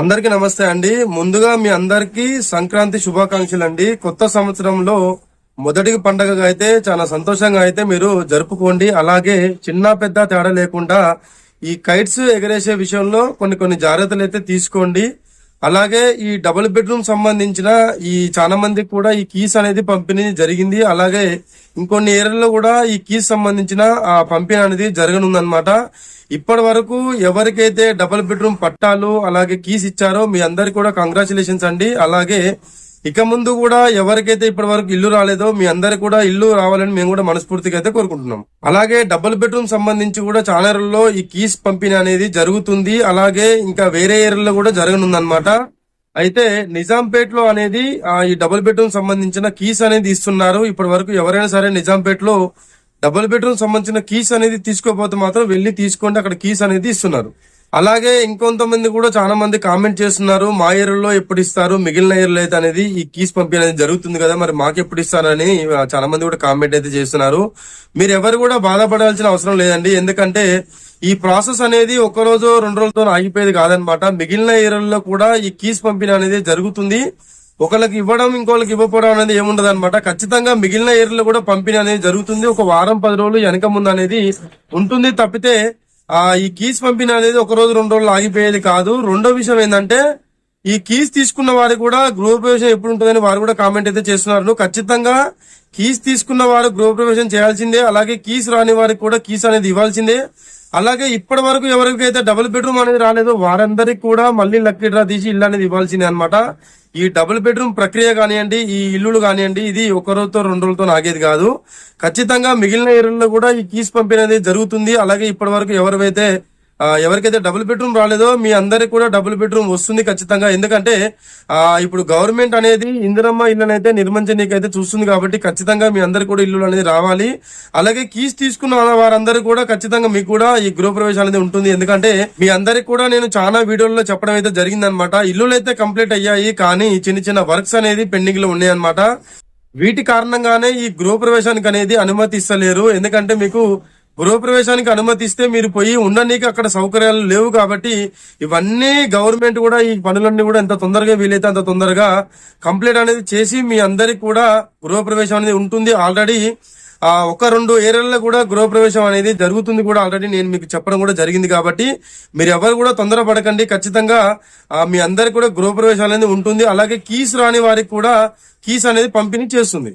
అందరికీ నమస్తే అండి. ముందుగా మీ అందరికీ సంక్రాంతి శుభాకాంక్షలు అండి కొత్త సంవత్సరంలో మొదటి పండగగా అయితే చాలా సంతోషంగా అయితే మీరు జరుపుకోండి. అలాగే చిన్న పెద్ద తేడా లేకుండా ఈ కైట్స్ ఎగరేసే విషయంలో కొన్ని కొన్ని జాగ్రత్తలు అయితే తీసుకోండి. అలాగే ఈ డబుల్ బెడ్రూమ్ సంబంధించిన ఈ చాలా మందికి కూడా ఈ కీస్ అనేది పంపిణీ జరిగింది. అలాగే ఇంకొన్ని ఏరియాల్లో కూడా ఈ కీస్ సంబంధించిన ఆ పంపిణీ అనేది జరగనుందనమాట ఇప్పటి వరకు ఎవరికైతే డబుల్ బెడ్రూమ్ పట్టాలు అలాగే కీస్ ఇచ్చారో మీ అందరికి కూడా కంగ్రాచులేషన్స్ అండి. అలాగే ఇక ముందు కూడా ఎవరికైతే ఇప్పటి వరకు ఇల్లు రాలేదో మీ అందరు కూడా ఇల్లు రావాలని మేము కూడా మనస్ఫూర్తిగా అయితే కోరుకుంటున్నాం. అలాగే డబుల్ బెడ్రూమ్ సంబంధించి కూడా చాలా ఈ కీస్ పంపిణీ అనేది జరుగుతుంది. అలాగే ఇంకా వేరే ఏరియాలో కూడా జరగనుందనమాట అయితే నిజాంపేట్లో అనేది ఈ డబుల్ బెడ్రూమ్ సంబంధించిన కీస్ అనేది ఇస్తున్నారు ఇప్పటి వరకు ఎవరైనా సరే నిజాంపేట్లో డబుల్ బెడ్రూమ్ సంబంధించిన కీస్ అనేది తీసుకోకపోతే మాత్రం వెళ్ళి తీసుకోండి. అక్కడ కీస్ అనేది ఇస్తున్నారు అలాగే ఇంకొంతమంది కూడా చాలా మంది కామెంట్ చేస్తున్నారు మా ఏరియాలో ఎప్పుడు ఇస్తారు? మిగిలిన ఏరియాలో అయితే అనేది ఈ కీస్ పంపిణీ అనేది జరుగుతుంది కదా మరి మాకు ఎప్పుడు ఇస్తారని చాలా మంది కూడా కామెంట్ అయితే చేస్తున్నారు. మీరు ఎవరు కూడా బాధపడాల్సిన అవసరం లేదండి. ఎందుకంటే ఈ ప్రాసెస్ అనేది ఒక రోజు రెండు రోజులతో ఆగిపోయేది కాదనమాట. మిగిలిన ఏరియాల్లో కూడా ఈ కీస్ పంపిణీ అనేది జరుగుతుంది. ఒకళ్ళకి ఇవ్వడం ఇంకోళ్ళకి ఇవ్వకపోవడం అనేది ఏముండదు అనమాట ఖచ్చితంగా మిగిలిన ఏరియాలో కూడా పంపిణీ అనేది జరుగుతుంది. ఒక వారం పది రోజులు వెనక ముందు అనేది ఉంటుంది తప్పితే ఆ ఈ కీస్ పంపిణీ అనేది ఒక రోజు రెండు రోజులు ఆగిపోయేది కాదు. రెండో విషయం ఏంటంటే ఈ కీస్ తీసుకున్న వారు కూడా గృహప్రవేశం ఎప్పుడు ఉంటుందని వారు కూడా కామెంట్ అయితే చేస్తున్నారు. ఖచ్చితంగా కీస్ తీసుకున్న వారు గృహప్రవేశం చేయాల్సిందే. అలాగే కీస్ రాని వారికి కూడా కీస్ అనేది ఇవ్వాల్సిందే. అలాగే ఇప్పటి వరకు ఎవరికైతే డబుల్ బెడ్రూమ్ అనేది రాలేదో వారందరికి కూడా మళ్ళీ లక్కీ డ్రా తీసి ఇల్లు అనేది ఇవ్వాల్సిందే అనమాట ఈ డబుల్ బెడ్రూమ్ ప్రక్రియ కానివ్వండి ఈ ఇల్లులు కానివ్వండి ఇది ఒక రోజుతో రెండు రోజులతో ఆగేది కాదు. ఖచ్చితంగా మిగిలిన ఏరియాలో కూడా ఈ కీస్ పంపిణీ అనేది జరుగుతుంది. అలాగే ఇప్పటి వరకు ఎవరైతే ఎవరికైతే డబుల్ బెడ్రూమ్ రాలేదో మీ అందరికి కూడా డబుల్ బెడ్రూమ్ వస్తుంది ఖచ్చితంగా. ఎందుకంటే ఇప్పుడు గవర్నమెంట్ అనేది ఇందిరమ్మ ఇల్లు అయితే నిర్మించనీకైతే చూస్తుంది కాబట్టి ఖచ్చితంగా మీ అందరికి కూడా ఇల్లు అనేది రావాలి. అలాగే కీస్ తీసుకున్న వారందరూ కూడా ఖచ్చితంగా మీకు కూడా ఈ గృహ ప్రవేశం అనేది ఉంటుంది. ఎందుకంటే మీ అందరికి కూడా నేను చాలా వీడియోల్లో చెప్పడం అయితే జరిగిందనమాట ఇల్లులు అయితే కంప్లీట్ అయ్యాయి కానీ చిన్న చిన్న వర్క్స్ అనేది పెండింగ్లో ఉన్నాయన్నమాట. వీటి కారణంగానే ఈ గృహప్రవేశానికి అనేది అనుమతి ఇస్తలేరు. ఎందుకంటే మీకు గృహప్రవేశానికి అనుమతిస్తే మీరు పోయి ఉండడానికి అక్కడ సౌకర్యాలు లేవు కాబట్టి ఇవన్నీ గవర్నమెంట్ కూడా ఈ పనులన్నీ కూడా ఎంత తొందరగా వీలైతే అంత తొందరగా కంప్లీట్ అనేది చేసి మీ అందరికి కూడా గృహప్రవేశం అనేది ఉంటుంది. ఆల్రెడీ ఆ ఒక రెండు ఏరియాల్లో కూడా గృహప్రవేశం అనేది జరుగుతుంది కూడా ఆల్రెడీ నేను మీకు చెప్పడం కూడా జరిగింది కాబట్టి మీరు ఎవరు కూడా తొందర పడకండి ఖచ్చితంగా మీ అందరికి కూడా గృహప్రవేశం అనేది ఉంటుంది. అలాగే కీస్ రాని వారికి కూడా కీస్ అనేది పంపిణీ చేస్తుంది.